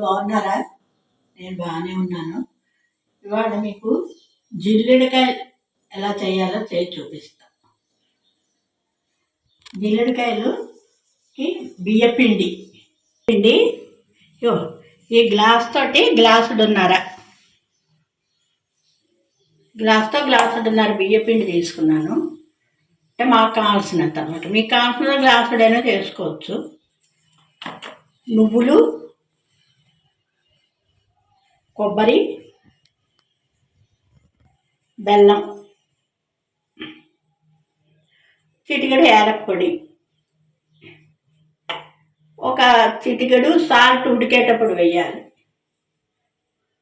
బాగున్నారా? నేను బాగానే ఉన్నాను. ఇవాళ మీకు జిల్లుడికాయ ఎలా చేయాలో చేసి చూపిస్తా. జిల్లుడికాయలుకి బియ్య పిండి పిండి యో ఈ గ్లాస్ తోటి గ్లాసుడున్నర. గ్లాస్తో గ్లాసుడున్నర బియ్య పిండి తీసుకున్నాను. అంటే మాకు కావాల్సినంత అనమాట మీకు కావాల్సిన గ్లాసుడైనా చేసుకోవచ్చు. నువ్వులు కొబ్బరి బెల్లం చిటికెడు యాలకపొడి ఒక చిటికెడు సాల్ట్ ఉడికేటప్పుడు వేయాలి.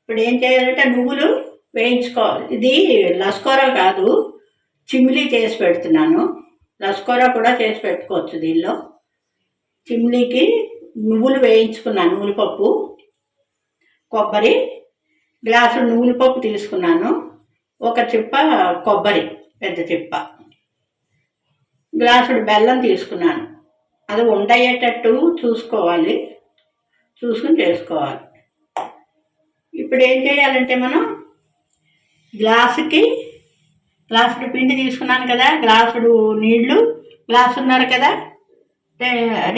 ఇప్పుడు ఏం చేయాలంటే నువ్వులు వేయించుకోవాలి. ఇది లస్కోరా కాదు చిమ్లీ చేసి పెడుతున్నాను. లస్కోరా కూడా చేసి పెట్టుకోవచ్చు దీనిలో. చిమ్లీకి నువ్వులు వేయించుకున్నాను నువ్వుల పప్పు కొబ్బరి గ్లాసు నువ్వుల పప్పు తీసుకున్నాను. ఒక చిప్ప కొబ్బరి పెద్ద చిప్ప. గ్లాసుడు బెల్లం తీసుకున్నాను. అది ఉండయ్యేటట్టు చూసుకోవాలి. చూసుకుని చేసుకోవాలి. ఇప్పుడు ఏం చేయాలంటే మనం గ్లాసుకి గ్లాసుడు పిండి తీసుకున్నాను కదా గ్లాసుడు నీళ్ళు ఉన్నారు కదా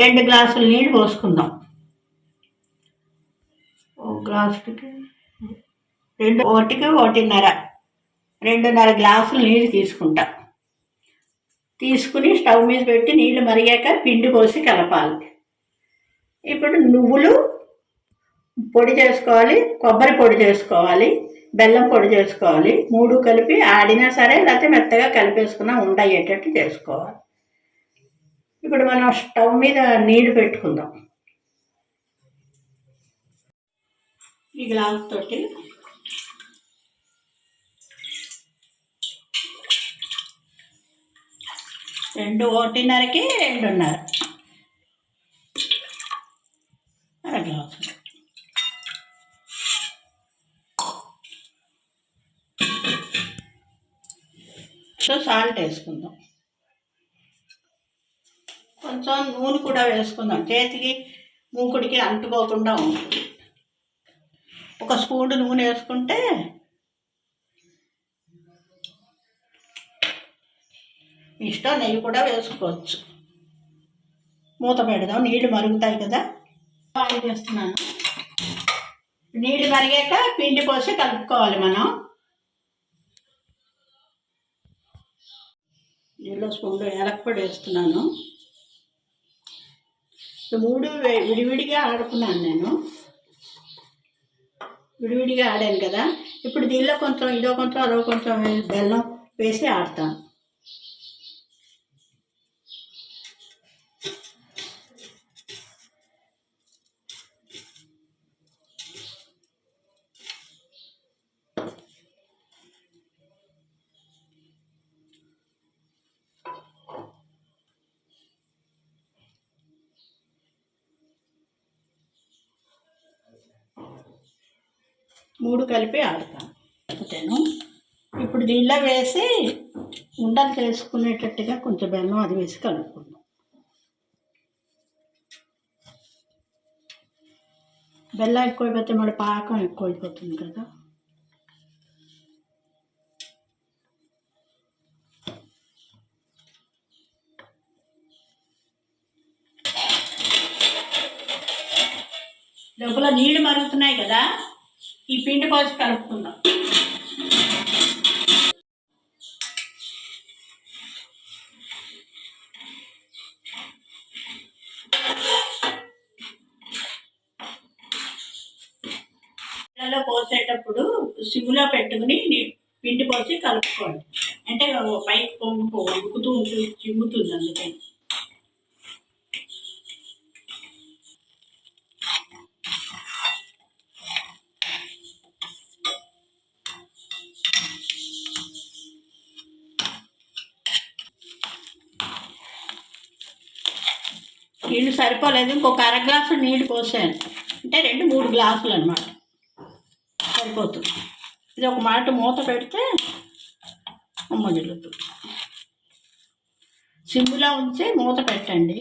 రెండు గ్లాసులు నీళ్ళు పోసుకుందాం. ఒక గ్లాసుకి రెండు ఒకటికి ఒకటిన్నర రెండున్నర గ్లాసులు నీళ్ళు తీసుకుంటా. తీసుకుని స్టవ్ మీద పెట్టి నీళ్ళు మరిగాక పిండి పోసి కలపాలి. ఇప్పుడు నువ్వులు పొడి చేసుకోవాలి కొబ్బరి పొడి చేసుకోవాలి బెల్లం పొడి చేసుకోవాలి. మూడు కలిపి ఆడినా సరే లేకపోతే మెత్తగా కలిపేసుకున్నా ఉండయ్యేటట్టు చేసుకోవాలి. ఇప్పుడు మనం స్టవ్ మీద నీళ్ళు పెట్టుకుందాం. ఈ గ్లాస్ తోటి రెండు ఒకటిన్నరకి రెండున్నర. అర గ్లాసు సో సాల్ట్ వేసుకుందాం. కొంచెం నూనె కూడా వేసుకుందాం. చేతికి మూకుడికి అంటుకోకుండా ఉంటుంది ఒక స్పూన్ నూనె వేసుకుంటే ఇష్టం నెయ్యి కూడా వేసుకోవచ్చు. మూత పెడదాం నీళ్ళు మరుగుతాయి కదా. ఆయిల్ చేస్తున్నాను నీళ్ళు మరిగాక పిండి పోసి కలుపుకోవాలి మనం. నీళ్ళు స్పూన్లో ఏలక్కపొడి వేస్తున్నాను. మూడు వే- విడివిడిగా ఆడుకున్నాను నేను. విడివిడిగా ఆడాను కదా. ఇప్పుడు దీనిలో కొంచెం ఇదో కొంచెం అదో కొంచెం బెల్లం వేసి ఆడతాను. మూడు కలిపి ఆడతాను అంతేను ఇప్పుడు దీనిలో వేసి ఉండలు చేసుకునేటట్టుగా కొంచెం బెల్లం అది వేసి కలుపుకుందాం. బెల్లం ఎక్కువైపోతే మరి పాకం ఎక్కువైపోతుంది కదా. లోపల నీళ్ళు మరుగుతున్నాయి కదా? ఈ పిండి బాజు కలుపుకుందాం. నీళ్ళలో పోసేటప్పుడు సిమ్లో పెట్టుకుని పిండి పోసి కలుపుకోండి. అంటే పైకి పొంగు పొంగుతూ ఉంటుంది చిమ్ముతుంది అందుకని. నీళ్ళు సరిపోలేదు. ఇంకొక అర గ్లాసు నీళ్ళు పోసాను. అంటే రెండు మూడు గ్లాసులు అనమాట సరిపోతుంది. ఇది ఒక మాట మూత పెడితే అమ్మ ఉమ్మగిలుతుంది సిమ్లో ఉంచి మూత పెట్టండి.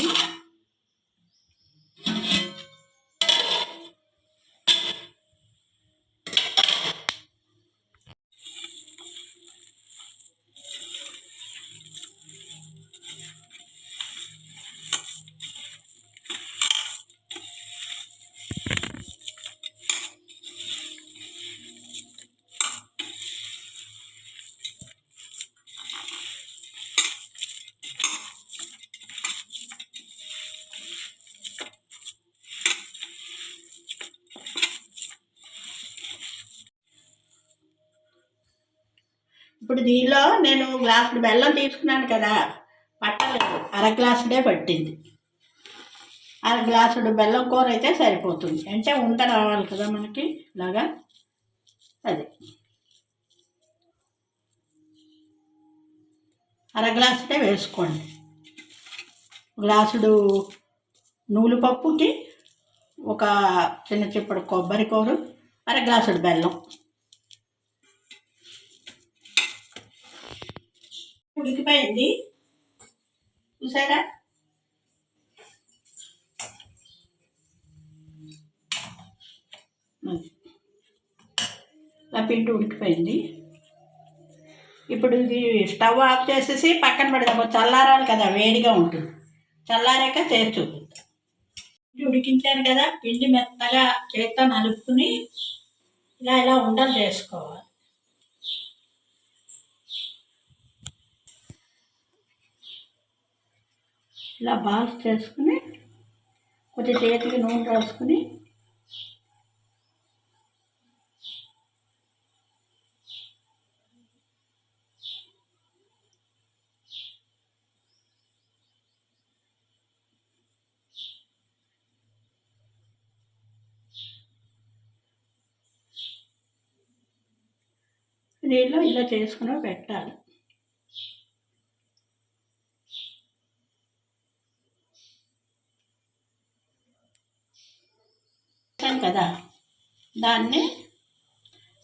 దీనిలో నేను గ్లాసుడు బెల్లం తీసుకున్నాను కదా పట్టలేదు. అర గ్లాసుడే పట్టింది. అర గ్లాసుడు బెల్లం కూర అయితే సరిపోతుంది. అంటే ఉంట రావాలి కదా మనకి ఇలాగా? అది. అర గ్లాసుడే వేసుకోండి. గ్లాసుడు నూలు పప్పుకి ఒక చిన్న చిప్పడు కొబ్బరి కూర అర గ్లాసుడు బెల్లం. ఉడికిపోయింది. చూసారా? నా పిండి ఉడికిపోయింది. ఇప్పుడు ఇది స్టవ్ ఆఫ్ చేసేసి పక్కన పెడదాం. చల్లారాలి కదా వేడిగా ఉంటుంది. చల్లారాక చేసి పిండి ఉడికించాను కదా పిండి మెత్తగా చేత్తో నలుపుకుని ఇలా ఇలా ఉండలు చేసుకోవాలి. ఇలా బాల్స్ చేసుకుని కొద్ది చేతికి నూనె రాసుకుని నీళ్ళు ఇలా చేసుకుని పెట్టాలి. కదా. దాన్ని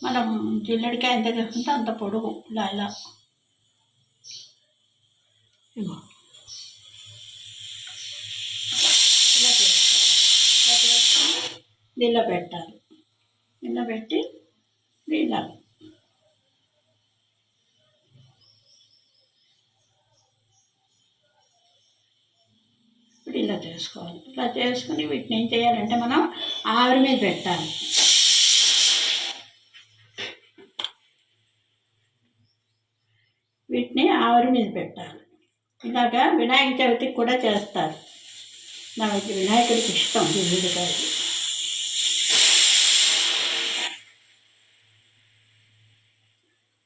మనం జిల్లడికాయ ఎంత చేసుకుంటే అంత పొడుగు ఇలా ఇలా ఇగో ఇలా ఇలా పెట్టాలి. దీనిలో పెట్టి ఇలా ఇప్పుడు ఇలా చేసుకోవాలి. ఇలా చేసుకుని వీటిని ఏం చేయాలంటే మనం ఆవిరి మీద పెట్టాలి. వీటిని ఆవిరి మీద పెట్టాలి. ఇలాగ వినాయక చవితికి కూడా చేస్తారు. నాకు వినాయకుడికి ఇష్టం జిల్లుడికాయలు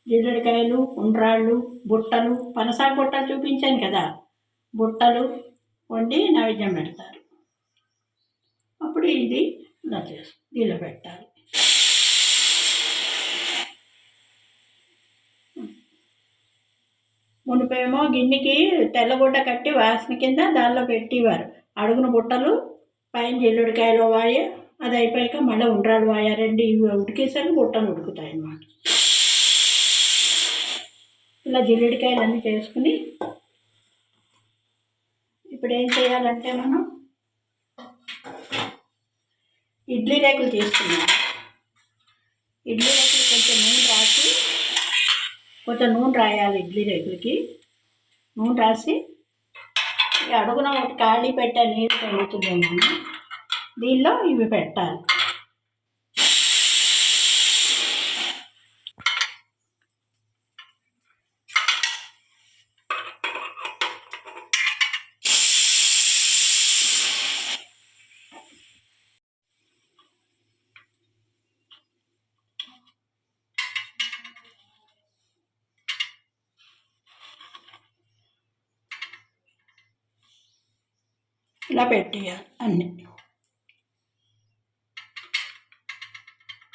జిల్లుడికాయలు ఉండ్రాళ్ళు బుట్టలు పనసా బుట్టలు చూపించాను కదా. బుట్టలు వండి నైవేద్యం పెడతారు. అప్పుడు ఇది ఇలా చేస్తారు. దీనిలో పెట్టాలి. మునిపేమో గిన్నెకి తెల్లగుడ్డ కట్టి వాసన కింద దానిలో పెట్టేవారు. అడుగున బుట్టలు పైన జల్లుడికాయలు వాయ అది అయిపోయాక మళ్ళీ ఉండ్రాలు వాయ. రెండు ఇవి ఉడికేసరికి బుట్టలు ఉడుకుతాయి అన్నమాట. ఇలా జిల్లుడికాయలు అన్నీ చేసుకుని ఇప్పుడు ఏం చేయాలంటే మనం ఇడ్లీ రేకులు తీసుకున్నాం ఇడ్లీ రేకులు కొంచెం నూనె రాసి కొంచెం నూనె రాయాలి ఇడ్లీ రేకులకి. నూనె రాసి అడుగున ఒకటి ఖాళీ పెట్టే నీరు పెరుగుతుందేమో దీనిలో ఇవి పెట్టాలి. ఇలా పెట్టేయాలి అన్నీ.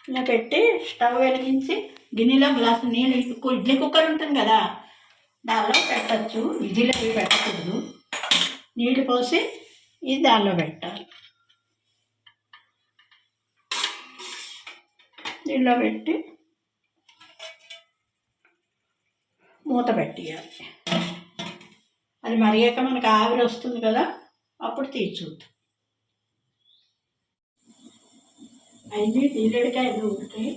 ఇలా పెట్టి స్టవ్ వెలిగించి గిన్నెలో గ్లాసు నీళ్ళు ఇడ్లీ- ఇడ్లీ కుక్కర్ ఉంటుంది కదా దానిలో పెట్టచ్చు. ఇడ్లీలో ఇవి పెట్టకూడదు. నీళ్ళు పోసి ఇది దానిలో పెట్టాలి. దీనిలో పెట్టి మూత పెట్టేయాలి. అది మరిగాక మనకు ఆవిరి వస్తుంది కదా అప్పుడు తీసి చూద్దాం. అయింది తీరేడుకాయలు ఉంటాయి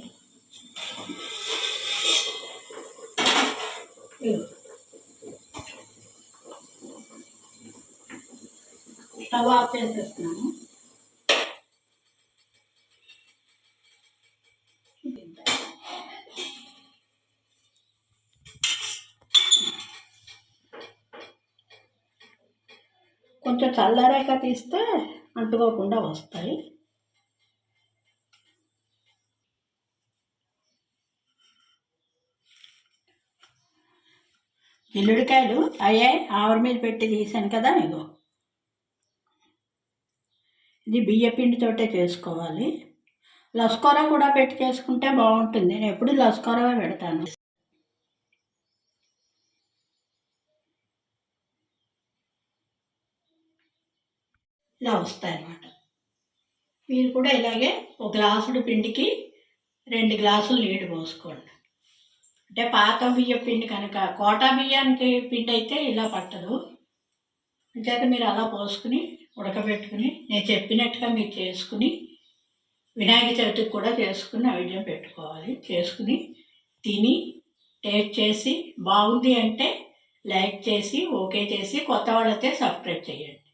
స్టవ్ ఆఫ్ కొంచెం చల్లారాక తీస్తే అంటుకోకుండా వస్తాయి. ఎల్లుడికాయలు అయ్యాయి ఆవిరి మీద పెట్టి తీసాను కదా ఇగో. ఇది బియ్య పిండితోటే చేసుకోవాలి. లస్కోర కూడా పెట్టి చేసుకుంటే బాగుంటుంది. నేను ఎప్పుడు లస్కోరవే పెడతాను. ఇలా వస్తాయి అన్నమాట. మీరు కూడా ఇలాగే ఒక గ్లాసుడు పిండికి రెండు గ్లాసులు నీళ్ళు పోసుకోండి. అంటే పాత బియ్య పిండి కనుక కోటా బియ్యానికి పిండి అయితే ఇలా పట్టదు. అంచేత మీరు అలా పోసుకుని ఉడకబెట్టుకుని నేను చెప్పినట్టుగా మీరు చేసుకుని వినాయక చవితికి కూడా చేసుకుని నైవేద్యం పెట్టుకోవాలి. చేసుకుని తిని టేస్ట్ చేసి బాగుంది అంటే లైక్ చేసి ఓకే చేసి కొత్త వాళ్ళతే సబ్స్క్రైబ్ చేయండి.